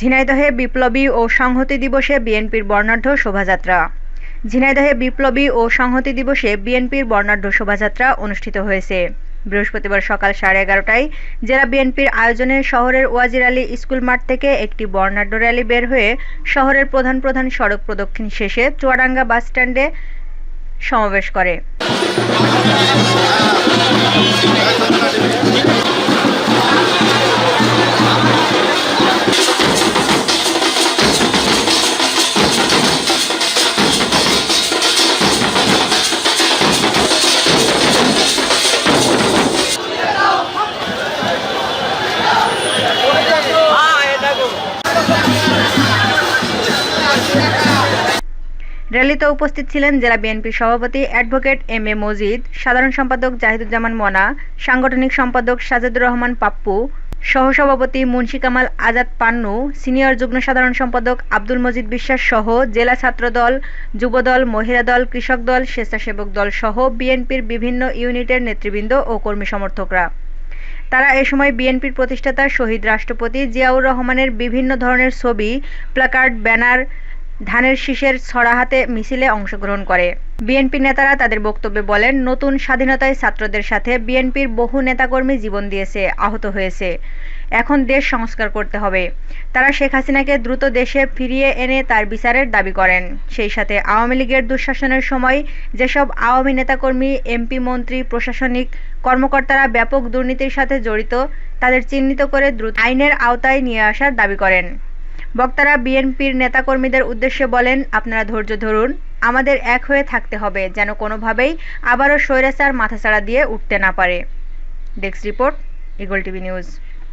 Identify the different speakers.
Speaker 1: ঝিনাইদহে বিপ্লবী ও সংহতি দিবসে বিএনপির বর্ণাঢ্য শোভাযাত্রা ঝিনাইদহে বিপ্লবী ও সংহতি দিবসে বিএনপির বর্ণাঢ্য শোভাযাত্রা অনুষ্ঠিত হয়েছে বৃহস্পতিবার সকাল সাড়ে এগারোটায় জেলা বিএনপির আয়োজনে শহরের ওয়াজির আলী স্কুল মাঠ থেকে একটি বর্ণাঢ্য র্যালি বের হয়ে শহরের প্রধান প্রধান সড়ক প্রদক্ষিণ শেষে চুয়াডাঙ্গা বাসস্ট্যান্ডে সমাবেশ করে র্যালিতে উপস্থিত ছিলেন জেলা বিএনপির সভাপতি অ্যাডভোকেট এম এ মজিদ সাধারণ সম্পাদক জাহিদুজ্জামান মনা সাংগঠনিক সম্পাদক সাজেদুর রহমান পাপ্পু সহসভাপতি মুন্সী কামাল আজাদ পান্নু সিনিয়র যুগ্ম সাধারণ সম্পাদক আব্দুল মজিদ বিশ্বাস সহ জেলা ছাত্রদল যুবদল মহিলা দল কৃষক দল স্বেচ্ছাসেবক দল সহ বিএনপির বিভিন্ন ইউনিটের নেতৃবৃন্দ ও কর্মী সমর্থকরা তারা এ সময় বিএনপির প্রতিষ্ঠাতা শহীদ রাষ্ট্রপতি জিয়াউর রহমানের বিভিন্ন ধরনের ছবি প্ল্যাকার্ড ব্যানার ধানের শীষের ছড়াহাতে মিছিলে অংশগ্রহণ করে বিএনপি নেতারা তাদের বক্তব্যে বলেন নতুন স্বাধীনতায় ছাত্রদের সাথে বিএনপির বহু নেতাকর্মী জীবন দিয়েছে আহত হয়েছে এখন দেশ সংস্কার করতে হবে তারা শেখ হাসিনাকে দ্রুত দেশে ফিরিয়ে এনে তার বিচারের দাবি করেন সেই সাথে আওয়ামী লীগের দুঃশাসনের সময় যেসব আওয়ামী নেতাকর্মী এমপি মন্ত্রী প্রশাসনিক কর্মকর্তারা ব্যাপক দুর্নীতির সাথে জড়িত তাদের চিহ্নিত করে দ্রুত আইনের আওতায় নিয়ে আসার দাবি করেন বক্তারা বিএনপির নেতাকর্মীদের উদ্দেশ্যে বলেন আপনারা ধৈর্য ধরুন আমাদের এক হয়ে থাকতে হবে যেন কোনোভাবেই আবারও স্বৈরাচার মাথাছাড়া দিয়ে উঠতে না পারে
Speaker 2: desk report Eagle TV news